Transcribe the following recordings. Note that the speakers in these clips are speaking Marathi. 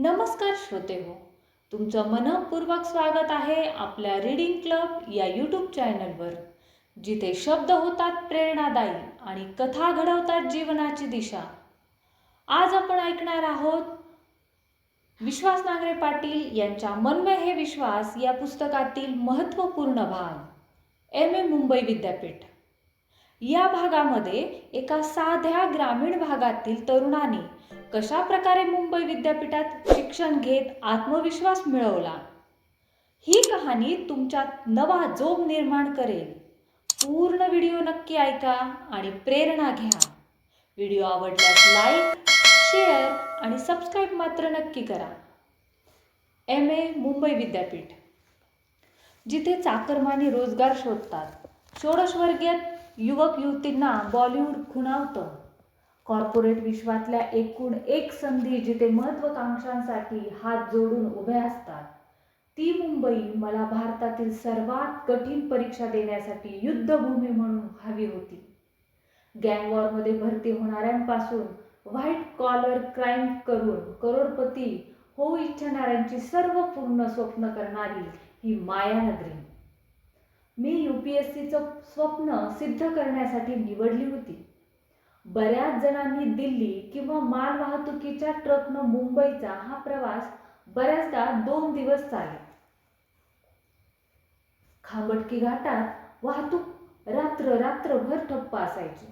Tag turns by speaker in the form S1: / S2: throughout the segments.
S1: नमस्कार श्रोते हो. तुमचं मनपूर्वक स्वागत आहे आपल्या रीडिंग क्लब या यूट्यूब चॅनलवर जिथे शब्द होतात प्रेरणादायी आणि कथा घडवतात जीवनाची दिशा. आज आपण ऐकणार आहोत विश्वास नांगरे पाटील यांच्या मनमे हे विश्वास या पुस्तकातील महत्त्वपूर्ण भाग एम ए मुंबई विद्यापीठ. या भागामध्ये एका साध्या ग्रामीण भागातील तरुणाने कशा प्रकारे मुंबई विद्यापीठात शिक्षण घेत आत्मविश्वास मिळवला? ही कहाणी तुमच्यात नवा जोम निर्माण करेल. पूर्ण व्हिडिओ नक्की ऐका आणि प्रेरणा घ्या. व्हिडिओ आवडल्यास लाईक शेअर आणि सबस्क्राईब मात्र नक्की करा. एम ए मुंबई विद्यापीठ. जिथे चाकरमानी रोजगार शोधतात. षोडशवर्गीय युवक युवतींना बॉलिवूड खुणावतं. कॉर्पोरेट विश्वातल्या एकूण एक संधी जिथे महत्वाकांक्षांसाठी हात जोडून उभे असतात ती मुंबई मला भारतातील सर्वात कठीण परीक्षा देण्यासाठी युद्धभूमी म्हणून हवी होती. गँगवॉरमध्ये भरती होणाऱ्यांपासून व्हाईट कॉलर क्राईम करून करोडपती होऊ इच्छिणाऱ्यांची सर्व पूर्ण स्वप्न करणारी ही मायानगरी मी यू पी एस सीचं स्वप्न सिद्ध करण्यासाठी निवडली होती. बऱ्याच जणांनी दिल्ली किंवा माल वाहतुकीच्या ट्रकनं मुंबईचा हा प्रवास बऱ्याचदा दोन दिवस चाले खांबटकी घाटात वाहतूक रात्र रात्रभर ठप्प असायची.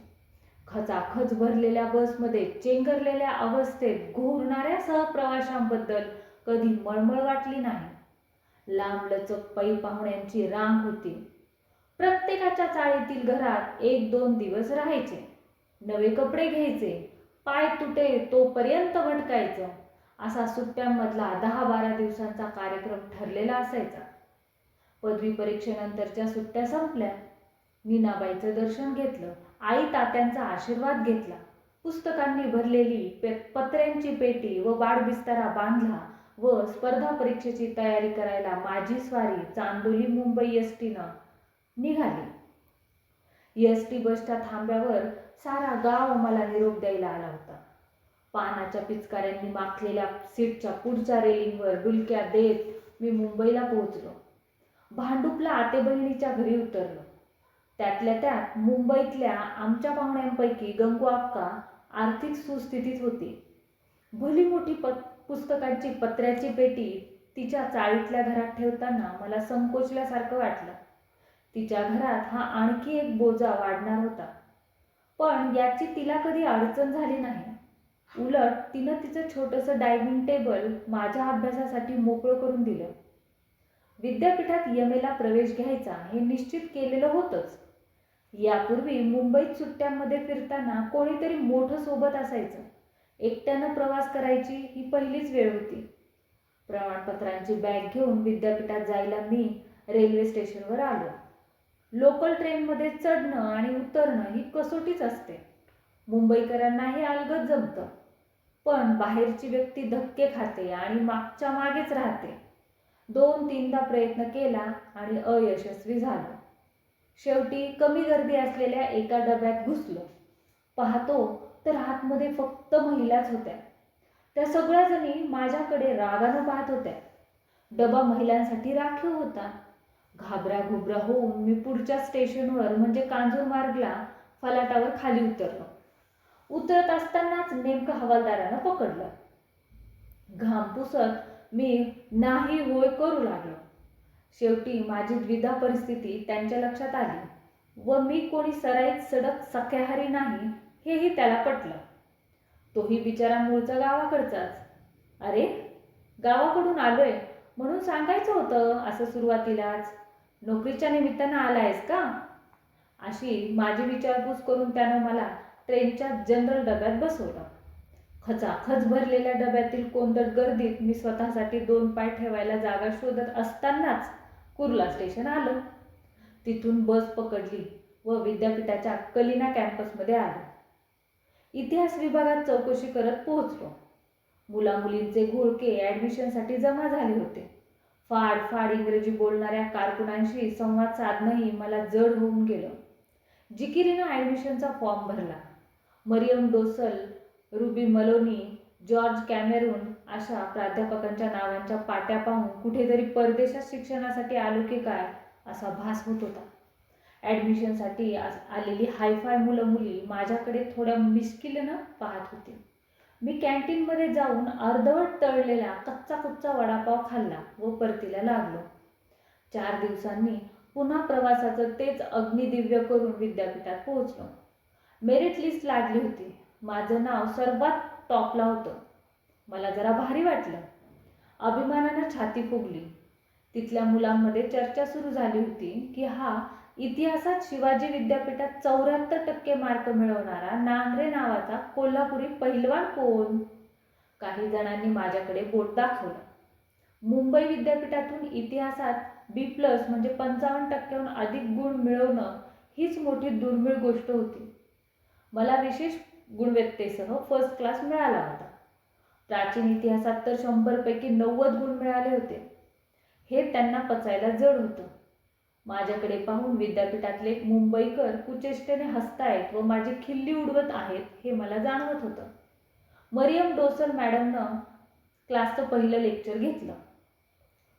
S1: खचाखच भरलेल्या बसमध्ये चेंगरलेल्या अवस्थेत घोरणाऱ्या सहप्रवाशांबद्दल कधी मळमळ वाटली नाही. लांबलचक पै पाहुण्यांची रांग होती. प्रत्येकाच्या चाळीतील घरात एक दोन दिवस राहायचे. नवे कपडे घ्यायचे पाय तुटे तोपर्यंत भटकायचं. असा सुट्ट्यांमधला दहा बारा दिवसांचा कार्यक्रम ठरलेला असायचा. पदवी परीक्षेनंतरच्या सुट्ट्या संपल्या. मीनाबाईचं दर्शन घेतलं. आई तात्यांचा आशीर्वाद घेतला. पुस्तकांनी भरलेली पे पत्र्यांची पेटी व बाळबिस्तारा बांधला व स्पर्धा परीक्षेची तयारी करायला माझी स्वारी चांदोली मुंबई एस टीनं निघाली. एस टी बसच्या थांब्यावर सारा गाव मला निरोप द्यायला आला होता. पानाच्या पिचकाऱ्यांनी माखलेल्या सीटच्या पुढच्या रेलिंगवर डुलक्या देत मी मुंबईला पोहोचलो. भांडुपला आते बहिणीच्या घरी उतरलो. त्यातल्या त्यात मुंबईतल्या आमच्या पाहुण्यांपैकी गंगू आक्का आर्थिक सुस्थितीत होती. भली मोठी पत पुस्तकांची पत्र्याची पेटी तिच्या चाळीतल्या घरात ठेवताना मला संकोचल्यासारखं वाटलं. तिच्या घरात हा आणखी एक बोजा वाढणार होता. पण याची तिला कधी अडचण झाली नाही. उलट तिनं तिचं छोटंसं डायनिंग टेबल माझ्या अभ्यासासाठी मोकळं करून दिलं. विद्यापीठात एम एला प्रवेश घ्यायचा हे निश्चित केलेलं होतंच. यापूर्वी मुंबईत सुट्ट्यांमध्ये फिरताना कोणीतरी मोठं सोबत असायचं. एकट्यानं प्रवास करायची ही पहिलीच वेळ होती. प्रमाणपत्रांची बॅग घेऊन विद्यापीठात जायला मी रेल्वे स्टेशनवर आलो. लोकल ट्रेनमध्ये चढणं आणि उतरणं ही कसोटीच असते. मुंबईकरांना हे अलगद जमतं. पण बाहेरची व्यक्ती धक्के खाते आणि मागच्या मागेच राहते. दोन तीनदा प्रयत्न केला आणि अयशस्वी झालो. शेवटी कमी गर्दी असलेल्या एका डब्यात घुसलो. पाहतो तर आतमध्ये फक्त महिलाच होत्या. त्या सगळ्या जणी माझ्याकडे रागानं पाहत होत्या. डबा महिलांसाठी राखीव होता. घाबरा घुबरा होऊन मी पुढच्या स्टेशनवर म्हणजे कांजूर मार्गला फलाटावर खाली उतरलो. उतरत असतानाच नेमकं हवालदारानं पकडलं. घाम पुसत मी नाही होय करू लागलो. शेवटी माझी द्विधा परिस्थिती त्यांच्या लक्षात आली व मी कोणी सराईत सडक सख्याहारी नाही हेही त्याला पटलं. तोही बिचारा मूळचा गावाकडचाच. अरे गावाकडून आलोय म्हणून सांगायचं होतं असं सुरुवातीलाच. नोकरीच्या निमित्तानं आला आहेस का? अशी माझी विचारपूस करून त्यानं मला ट्रेनच्या जनरल डब्यात बसवलं. खचाखच भरलेल्या डब्यातील कोंदट गर्दीत मी स्वतःसाठी दोन पाय ठेवायला जागा शोधत असतानाच कुर्ला स्टेशन आलं. तिथून बस पकडली व विद्यापीठाच्या कलिना कॅम्पसमध्ये आलो. इतिहास विभागात चौकशी करत पोहोचलो. मुलामुलींचे घोळके ॲडमिशनसाठी जमा झाले होते. फाड फाड इंग्रजी बोलणाऱ्या कारकुनांशी संवाद साधणंही मला जड होऊन गेलं. जिकिरीनं ॲडमिशनचा फॉर्म भरला. Mariam Dosal Ruby Maloney George Cameron अशा प्राध्यापकांच्या नावांच्या पाट्या पाहून कुठेतरी परदेशात शिक्षणासाठी आलो की काय असा भास होत होता. ॲडमिशनसाठी आलेली हायफाय मुलं मुली माझ्याकडे थोड्या मिश्किलीनं पाहत होती. मी कॅन्टीनमध्ये जाऊन अर्धवट तळलेला कच्चा कुच्चा वडापाव खाल्ला व परतीला लागलो. चार दिवसांनी पुन्हा प्रवासाचं तेच अग्निदिव्य करून विद्यापीठात पोहोचलो. मेरिट लिस्ट लागली होती. माझं नाव सर्वात टॉपला होतं. मला जरा भारी वाटलं. अभिमानानं छाती फुगली. तिथल्या मुलांमध्ये चर्चा सुरू झाली होती की हा इतिहासात शिवाजी विद्यापीठात चौऱ्याहत्तर टक्के मार्क मिळवणारा नांगरे नावाचा कोल्हापुरी पहिलवान कोण? काही जणांनी माझ्याकडे बोट दाखवलं. मुंबई विद्यापीठातून इतिहासात बी प्लस म्हणजे पंचावन्न टक्क्याहून अधिक गुण मिळवणं हीच मोठी दुर्मिळ गोष्ट होती. मला विशेष गुणवत्तेसह फर्स्ट क्लास मिळाला होता. प्राचीन इतिहासात तर शंभरपैकी नव्वद गुण मिळाले होते. हे त्यांना पचायला जड होतं. माझ्याकडे पाहून विद्यापीठातले मुंबईकर कुचेष्टेने हसतायत व माझी खिल्ली उडवत आहेत हे मला जाणवत होतं. मरियम डोसल मॅडमनं क्लासचं पहिलं लेक्चर घेतलं.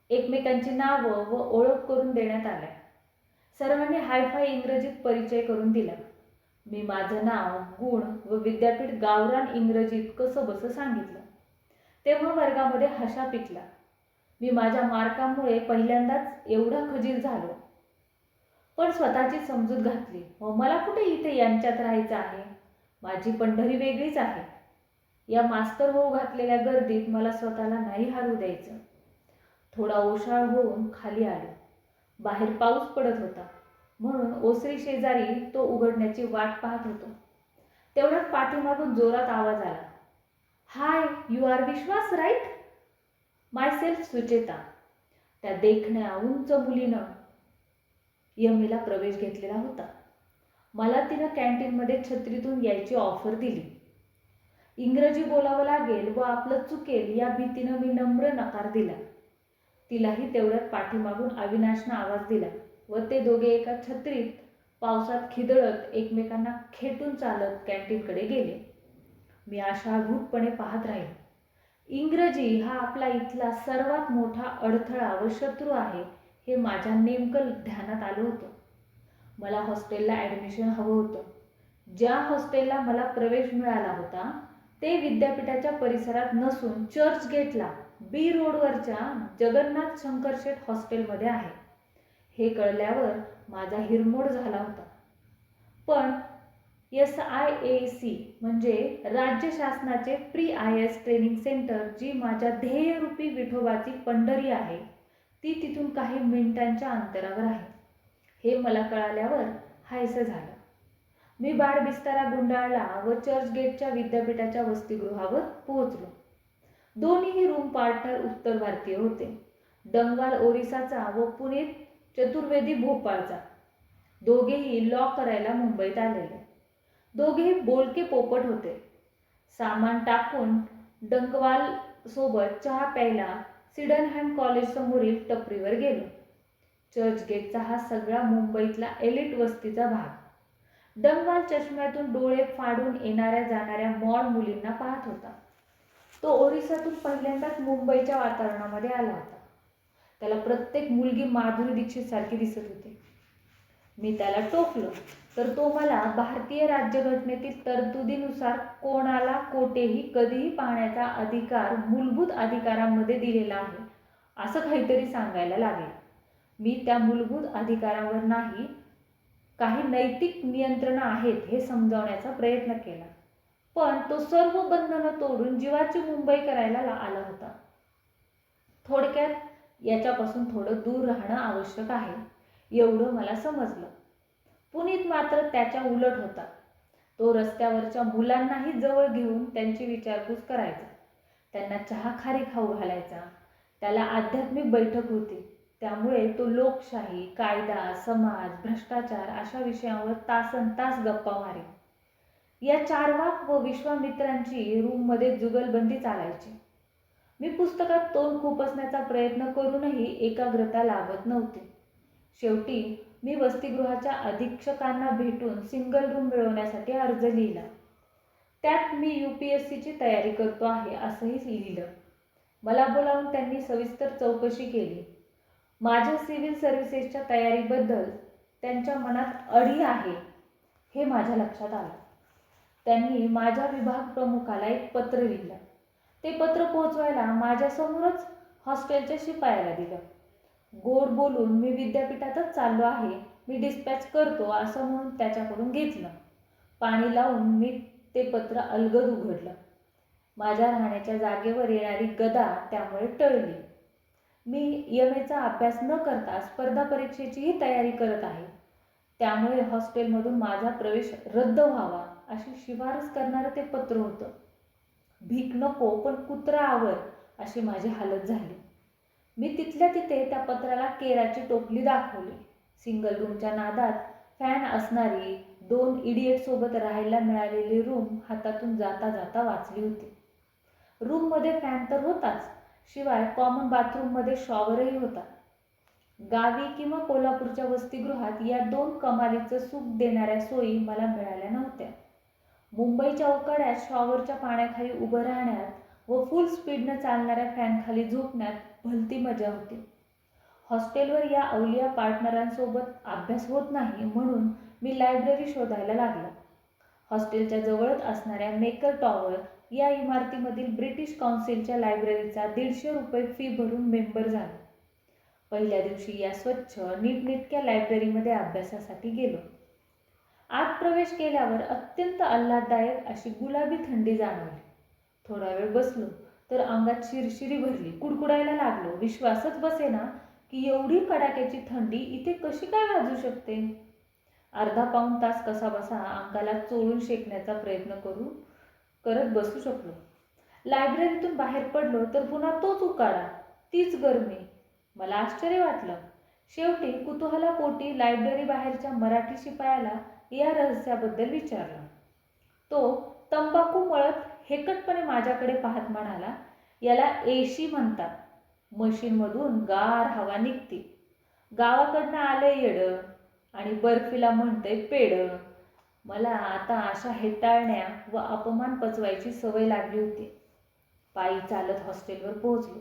S1: एकमेकांची नावं व ओळख करून देण्यात आल्या. सर्वांनी हायफाय इंग्रजीत परिचय करून दिला. मी माझं नाव गुण व विद्यापीठ गावरान इंग्रजीत कसं बसं सांगितलं. तेव्हा वर्गामध्ये हशा पिकला मी माझ्या मार्कामुळे पहिल्यांदाच एवढा खजील झालो. पण स्वतःची समजूत घातली. व मला कुठे इथे यांच्यात राहायचं आहे? माझी पंढरी वेगळीच आहे. या मास्तर होऊ घातलेल्या गर्दीत मला स्वतःला नाही हारू द्यायचं. थोडा ओशाळ होऊन खाली आलो. बाहेर पाऊस पडत होता. म्हणून ओसरी शेजारी तो उघडण्याची वाट पाहत होतो. तेवढ्यात पाठीमागून जोरात आवाज आला. Hi you are Vishwas right? My self Sucheta. त्या देखण्या उंच मुलीनं यमीला प्रवेश घेतलेला होता. मला तिनं कॅन्टीनमध्ये छत्रीतून यायची ऑफर दिली. इंग्रजी बोलावं लागेल व आपलं चुकेल या भीतीनं मी नम्र नकार दिला. तिलाही तेवढ्यात पाठीमागून अविनाशनं आवाज दिला व ते दोघे एका छत्रीत पावसात खिदळत एकमेकांना खेटून चालत कॅन्टीनकडे गेले. मी आशाभूतपणे पाहत राहीन इंग्रजी हा आपला इथला सर्वात मोठा अडथळा व शत्रू आहे. हे माझ्या नेमकं ध्यानात आलं होतं. मला हॉस्टेलला ॲडमिशन हवं होतं. ज्या हॉस्टेलला मला प्रवेश मिळाला होता ते विद्यापीठाच्या परिसरात नसून चर्च गेटला बी रोडवरच्या जगन्नाथ शंकरशेठ हॉस्टेलमध्ये आहे. हे कळल्यावर माझा हिरमोड झाला होता. पण एस आय ए सी म्हणजे राज्य शासनाचे pre I S training centre जी माझ्या ध्येयरूपी विठोबाची पंढरी आहे ती तिथून काही मिनिटांच्या अंतरावर आहे. हे मला कळाल्यावर हायसं झालं. मी बाळ बिस्तारा गुंडाळला व चर्च गेटच्या विद्यापीठाच्या वसतिगृहावर पोहोचलो. दोन्हीही रूम पार्टनर उत्तर भारतीय होते. डंगवाल ओरिसाचा व पुणे चतुर्वेदी भोपाळचा. दोघेही लॉ करायला मुंबईत आलेले. दोघेही बोलके पोपट होते. सामान टाकून डंगवाल सोबत चहा प्यायला सिडनहॅम कॉलेजसमोरील टपरीवर गेलो. चर्चगेटचा हा सगळा मुंबईतला एलिट वस्तीचा भाग. डंगवाल चष्म्यातून डोळे फाडून येणाऱ्या जाणाऱ्या मॉड मुलींना पाहत होता. तो ओरिसातून पहिल्यांदाच मुंबईच्या वातावरणामध्ये आला होता. त्याला प्रत्येक मुलगी माधुरी दीक्षित सारखी दिसत होती. मी त्याला टोकलो. तर तो मला भारतीय राज्यघटनेतील तरतुदीनुसार कोणाला कोठेही कधीही पाहण्याचा अधिकार मूलभूत अधिकारांमध्ये दिलेला आहे असं काहीतरी सांगायला लागेल. मी त्या मूलभूत अधिकारावर नाही काही नैतिक नियंत्रणं आहेत हे समजावण्याचा प्रयत्न केला. पण तो सर्व बंधनं तोडून जीवाची मुंबई करायला ला- आला होता. थोडक्यात याच्यापासून थोडं दूर राहणं आवश्यक आहे. एवढं मला समजलं. पुनीत मात्र त्याच्या उलट होता. तो रस्त्यावरच्या मुलांनाही जवळ घेऊन त्यांची विचारपूस करायचा. त्यांना चहा खारी खाऊ घालायचा. त्याला आध्यात्मिक बैठक होती. त्यामुळे तो लोकशाही कायदा समाज भ्रष्टाचार अशा विषयांवर तासन तास गप्पा मारे. या चारवाक व विश्वामित्रांची रूममध्ये जुगलबंदी चालायची. मी पुस्तकात तोंड खुपसण्याचा प्रयत्न करूनही एकाग्रता लाभत नव्हती. शेवटी मी वसतिगृहाच्या अधीक्षकांना भेटून सिंगल रूम मिळवण्यासाठी अर्ज लिहिला. त्यात मी यू पी एस सीची तयारी करतो आहे असंही लिहिलं. मला बोलावून त्यांनी सविस्तर चौकशी केली. माझ्या सिव्हिल सर्व्हिसेसच्या तयारीबद्दल त्यांच्या मनात अडी आहे हे माझ्या लक्षात आलं. त्यांनी माझ्या विभाग प्रमुखाला एक पत्र लिहिलं. ते पत्र पोहोचवायला माझ्यासमोरच हॉस्टेलच्या शिपायाला दिलं. गोड बोलून मी विद्यापीठातच चाललो आहे. मी डिस्पॅच करतो असं म्हणून त्याच्याकडून घेतलं. पाणी लावून मी ते पत्र अलगद उघडलं. माझ्या राहण्याच्या जागेवर येणारी गदा त्यामुळे टळली. मी एम एचा अभ्यास न करता स्पर्धा परीक्षेचीही तयारी करत आहे. त्यामुळे हॉस्टेलमधून माझा प्रवेश रद्द व्हावा अशी शिफारस करणारं ते पत्र होतं. भीक नको पण कुत्रा आवर अशी माझी हालत झाली. मी तिथल्या तिथे त्या पत्राला केराची टोपली दाखवली. सिंगल रूमच्या नादात फॅन असणारी दोन इडियटसोबत राहायला मिळालेली रूम हातातून जाता जाता वाचली होती. रूममध्ये फॅन तर होताच शिवाय कॉमन बाथरूममध्ये शॉवरही होता. गावी किंवा कोल्हापूरच्या वसतिगृहात या दोन कमालीचं सुख देणाऱ्या सोयी मला मिळाल्या नव्हत्या. मुंबईच्या उकाड्यात शॉवरच्या पाण्याखाली उभं राहण्यात व फुल स्पीडनं चालणाऱ्या फॅनखाली झोपण्यात भलती मजा होती. हॉस्टेलवर या अवलिया पार्टनरांसोबत अभ्यास होत नाही म्हणून मी लायब्ररी शोधायला लागला. हॉस्टेलच्या जवळच असणाऱ्या मेकर टॉवर या इमारतीमधील ब्रिटिश काउन्सिलच्या लायब्ररीचा दीडशे रुपये फी भरून मेंबर झालो. पहिल्या दिवशी या स्वच्छ नीटनेटक्या लायब्ररीमध्ये अभ्यासासाठी गेलो. आत प्रवेश केल्यावर अत्यंत आल्हाददायक अशी गुलाबी थंडी जाणवली. थोडा वेळ बसलो. तर अंगात शिरशिरी भरली. कुडकुडायला लागलो. विश्वासच बसेना की एवढी कडाक्याची थंडी इथे कशी काय वाजू शकते? अर्धा पाऊण तास कसा बसा अंगाला चोळून शेकण्याचा प्रयत्न करू करत बसू शकलो. लायब्ररीतून बाहेर पडलो तर पुन्हा तोच उकाडा तीच गरमी. मला आश्चर्य वाटलं. शेवटी कुतूहलापोटी लायब्ररी बाहेरच्या मराठी शिपायाला या रहस्याबद्दल विचारलं. तो तंबाखू मळत हेकटपणे माझ्याकडे पाहत म्हणाला याला एशी म्हणतात. मशीनमधून गार हवा निघते. गावाकडनं आलंय येडं आणि बर्फीला म्हणतंय पेड मला आता अशा हेटाळण्या व अपमान पचवायची सवय लागली होती. पायी चालत हॉस्टेलवर पोहोचलो.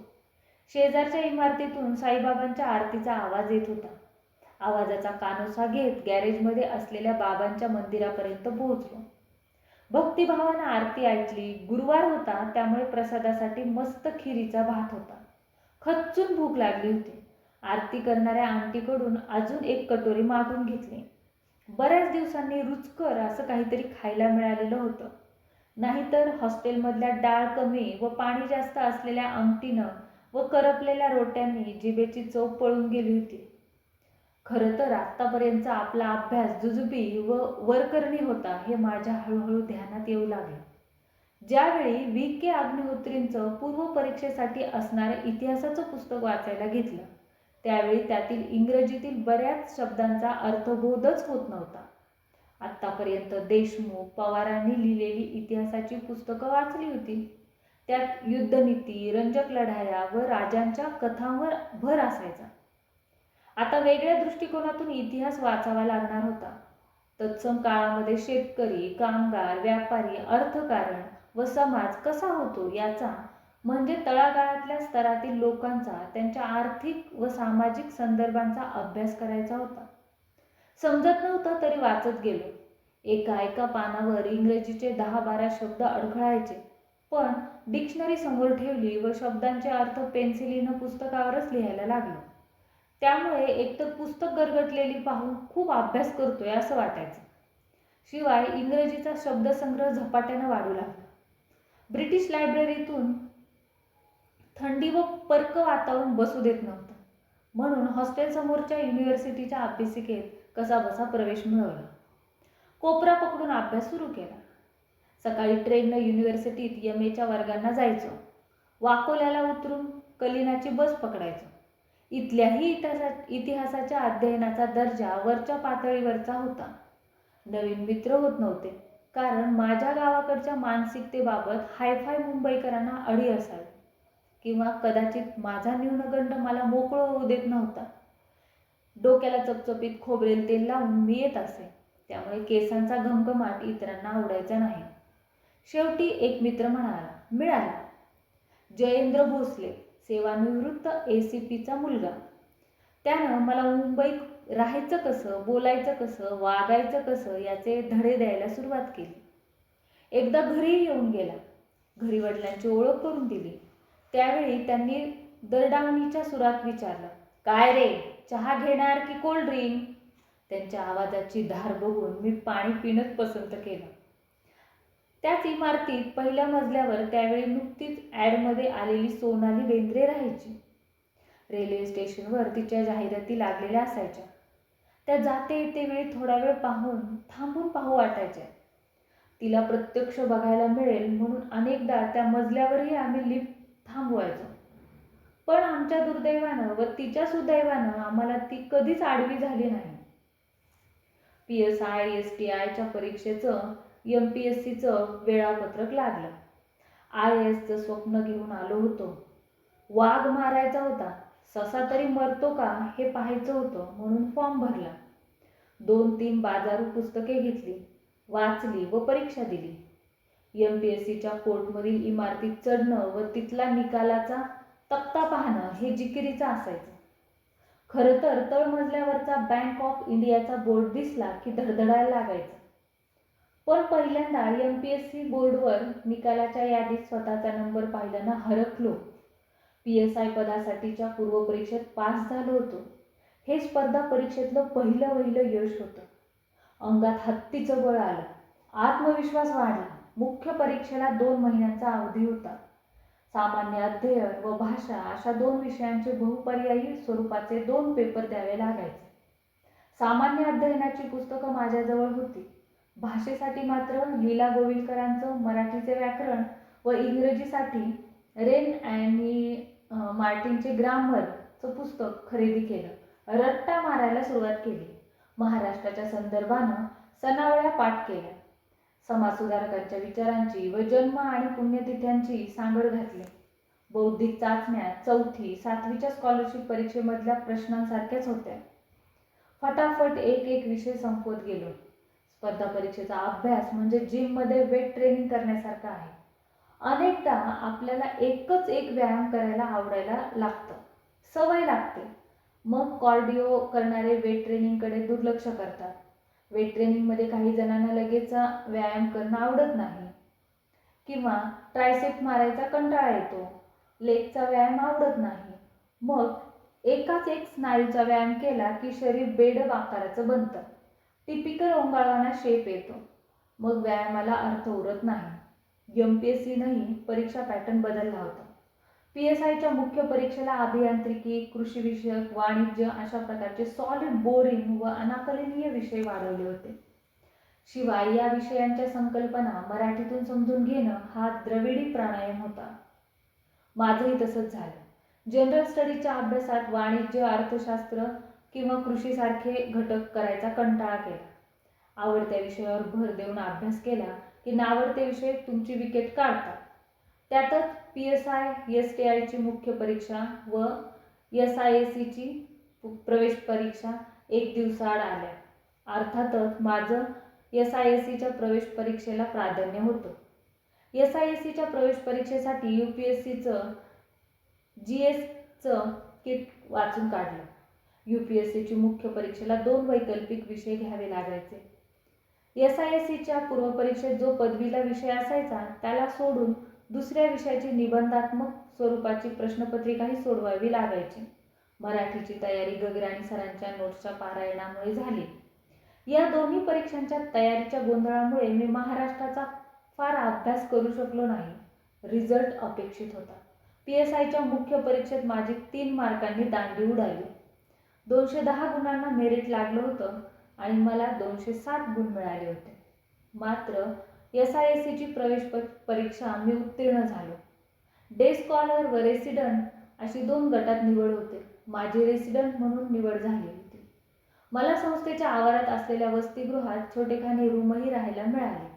S1: शेजारच्या इमारतीतून साईबाबांच्या आरतीचा आवाज येत होता. आवाजाचा कानोसा घेत गॅरेजमध्ये असलेल्या बाबांच्या मंदिरापर्यंत पोहोचलो. भक्तिभावानं आरती ऐकली. गुरुवार होता त्यामुळे प्रसादासाठी मस्त खिरीचा भात होता. खच्चून भूक लागली होती. आरती करणाऱ्या आंटीकडून अजून एक कटोरी मागून घेतली. बऱ्याच दिवसांनी रुचकर असं काहीतरी खायला मिळालेलं होतं. नाहीतर हॉस्टेलमधल्या डाळ कमी व पाणी जास्त असलेल्या आमटीनं व करपलेल्या रोट्यांनी जिभेची चव पळून गेली होती. खरं तर आत्तापर्यंतचा आपला अभ्यास जुजुबी व वरकरणी होता हे माझ्या हळूहळू ध्यानात येऊ लागले. ज्यावेळी व्ही. के. अग्निहोत्रींचं पूर्वपरीक्षेसाठी असणारं इतिहासाचं पुस्तक वाचायला घेतलं त्यावेळी त्यातील इंग्रजीतील बऱ्याच शब्दांचा अर्थबोधच होत नव्हता. आत्तापर्यंत देशमुख पवारांनी लिहिलेली इतिहासाची पुस्तकं वाचली होती. त्यात युद्धनीती रंजक लढाया व राजांच्या कथांवर भर असायचा. आता वेगळ्या दृष्टिकोनातून इतिहास वाचावा लागणार होता. तत्सम काळामध्ये शेतकरी कामगार व्यापारी अर्थकारण व समाज कसा होतो याचा म्हणजे तळागाळातल्या स्तरातील लोकांचा त्यांच्या आर्थिक व सामाजिक संदर्भांचा अभ्यास करायचा होता. समजत नव्हतं तरी वाचत गेलो. एका एका पानावर इंग्रजीचे दहा बारा शब्द अडखळायचे. पण डिक्शनरी समोर ठेवली व शब्दांचे अर्थ पेन्सिलीनं पुस्तकावरच लिहायला लागलो. त्यामुळे एकतर पुस्तक गरगटलेली पाहून खूप अभ्यास करतोय असं वाटायचं. शिवाय इंग्रजीचा शब्दसंग्रह झपाट्यानं वाढू लागला. ब्रिटिश लायब्ररीतून थंडी व पर्क वातावरण बसू देत नव्हतं. म्हणून हॉस्टेलसमोरच्या युनिव्हर्सिटीच्या अभ्यासिकेत कसाबसा प्रवेश मिळवला. कोपरा पकडून अभ्यास सुरू केला. सकाळी ट्रेननं युनिव्हर्सिटीत एम एच्या वर्गांना जायचो. वाकोल्याला उतरून कलिनाची बस पकडायचो. इथल्याही इतिहासा इतिहासाच्या अध्ययनाचा दर्जा वरच्या पातळीवरचा होता. नवीन मित्र होत नव्हते. कारण माझ्या गावाकडच्या मानसिकतेबाबत हायफाय मुंबईकरांना अडी असावी. किंवा कदाचित माझा न्यूनगंड मला मोकळं होऊ देत नव्हता. डोक्याला चपचपीत खोबरेल तेल लावून मी येत असे. त्यामुळे केसांचा घमघमाट इतरांना आवडायचा नाही. शेवटी एक मित्र म्हणाला मिळाला. जयेंद्र भोसले सेवानिवृत्त ए सी पीचा मुलगा. त्यानं मला मुंबईत राहायचं कसं बोलायचं कसं वागायचं कसं याचे धडे द्यायला सुरुवात केली. एकदा घरी येऊन गेला. घरी वडिलांची ओळख करून दिली. त्यावेळी त्यांनी दरडावणीच्या सुरात विचारलं काय रे चहा घेणार की कोल्ड ड्रिंक? त्यांच्या आवाजाची धार बघून मी पाणी पिणंच पसंत केलं. त्याच इमारतीत पहिल्या मजल्यावर त्यावेळी नुकतीच ॲडमध्ये आलेली सोनाली बेंद्रे राहायची. रेल्वे स्टेशनवर तिच्या जाहिराती लागलेल्या असायच्या. त्या जाते येते वेळी थोडा वेळ पाहून थांबून पाहू वाटायच्या. तिला प्रत्यक्ष बघायला मिळेल म्हणून अनेकदा त्या मजल्यावरही आम्ही लिफ्ट थांबवायचो. पण आमच्या दुर्दैवानं व तिच्या सुदैवानं आम्हाला ती कधीच आडवी झाली नाही. P S I S T आयच्या परीक्षेचं एम पी एस सीचं वेळापत्रक लागलं. आय एसचं स्वप्न घेऊन आलो होतो. वाघ मारायचा होता. ससा तरी मरतो का हे पाहायचं होतं म्हणून फॉर्म भरला. दोन तीन बाजारू पुस्तके घेतली वाचली व परीक्षा दिली. एम पी एस सीच्या कोर्टमधील इमारतीत चढणं व तिथला निकालाचा तक्ता पाहणं हे जिकिरीचं असायचं. खरं तर तळमजल्यावरचा बँक ऑफ इंडियाचा बोर्ड दिसला की धडधडायला लागायचं. पण पहिल्यांदा एम पी एस सी बोर्डवर निकालाच्या यादीत स्वतःचा नंबर पाहिल्यानं हरकलो. पी एस आय पदासाठीच्या पूर्वपरीक्षेत पास झालो होतो. हे स्पर्धा परीक्षेतलं पहिलं पहिलं यश होतं. अंगात हत्तीचं बळ आलं. आत्मविश्वास वाढला. मुख्य परीक्षेला दोन महिन्यांचा अवधी होता. सामान्य अध्ययन व भाषा अशा दोन विषयांचे बहुपर्यायी स्वरूपाचे दोन पेपर द्यावे लागायचे. सामान्य अध्ययनाची पुस्तकं माझ्याजवळ होती. भाषेसाठी मात्र लीला गोविलकरांचं मराठीचे व्याकरण व इंग्रजीसाठी रेन आणि मार्टिनचे ग्रामरचं पुस्तक खरेदी केलं. रट्टा मारायला सुरुवात केली. महाराष्ट्राच्या संदर्भानं सणावळ्या पाठ केल्या. समाजसुधारकांच्या विचारांची व जन्म आणि पुण्यतिथ्यांची सांगड घातली. बौद्धिक चाचण्या चौथी सातवीच्या स्कॉलरशिप परीक्षेमधल्या प्रश्नांसारख्याच होत्या. फटाफट एक एक विषय संपवत गेलो. स्पर्धा परीक्षेचा अभ्यास म्हणजे जिममध्ये वेट ट्रेनिंग करण्यासारखा आहे. अनेकदा आपल्याला एकच एक व्यायाम करायला आवडायला लागतं. सवय लागते. मग कॉर्डिओ करणारे वेट ट्रेनिंगकडे दुर्लक्ष करतात. वेट ट्रेनिंगमध्ये काही जणांना लगेच व्यायाम करणं आवडत नाही. किंवा ट्रायसेप मारायचा कंटाळा येतो. लेगचा व्यायाम आवडत नाही. मग एकाच एक स्नायूचा व्यायाम केला की शरीर बेडब आकाराचं बनतं. टिपिकल ओंगाळवाना शेप येतो. मग व्यायामाला अर्थ उरत नाही. एम पी एस सीनंही परीक्षा पॅटर्न बदलला होता. पी एस आयच्या मुख्य परीक्षेला अभियांत्रिकी कृषीविषयक वाणिज्य अशा प्रकारचे सॉलिड बोरिंग व अनाकलनीय विषय वाढवले होते. शिवाय या विषयांच्या संकल्पना मराठीतून समजून घेणं हा द्रविडी प्राणायाम होता. माझंही तसंच झालं. जनरल स्टडीच्या अभ्यासात वाणिज्य अर्थशास्त्र किंवा कृषीसारखे घटक करायचा कंटाळा केला. आवडत्या विषयावर भर देऊन अभ्यास केला की नावडते विषय तुमची विकेट काढतात त्यातच P S I S T आयची मुख्य परीक्षा व एस आय एस सीची प्रवेश परीक्षा एक दिवसाआड आल्या. अर्थातच माझं एस आय एस सीच्या प्रवेश परीक्षेला प्राधान्य होतं. एस आय एस सीच्या प्रवेश परीक्षेसाठी यू पी एस सीचं जी एसचं किट वाचून काढलं. यू पी एस सीची मुख्य परीक्षेला दोन वैकल्पिक विषय घ्यावे लागायचे. एस आय एस सीच्या पूर्वपरीक्षेत जो पदवीला विषय असायचा त्याला सोडून दुसऱ्या विषयाची निबंधात्मक स्वरूपाची प्रश्नपत्रिकाही सोडवावी लागायची. मराठीची तयारी गगराणी सरांच्या नोट्सच्या पारायणामुळे झाली. या दोन्ही परीक्षांच्या तयारीच्या गोंधळामुळे मी महाराष्ट्राचा फार अभ्यास करू शकलो नाही. रिझल्ट अपेक्षित होता. पी एस आयच्या मुख्य परीक्षेत माझी तीन मार्कांनी दांडी उडाली. दोनशे दहा गुणांना मेरिट लागलं होतं आणि मला दोनशे सात गुण मिळाले होते. मात्र एस आय एस सीची प्रवेश प परीक्षा मी उत्तीर्ण झालो. डे स्कॉलर व रेसिडंट अशी दोन गटात निवड होते. माझी रेसिडंट म्हणून निवड झाली होती. मला संस्थेच्या आवारात असलेल्या वसतिगृहात छोटेखानी रूमही राहायला मिळाले.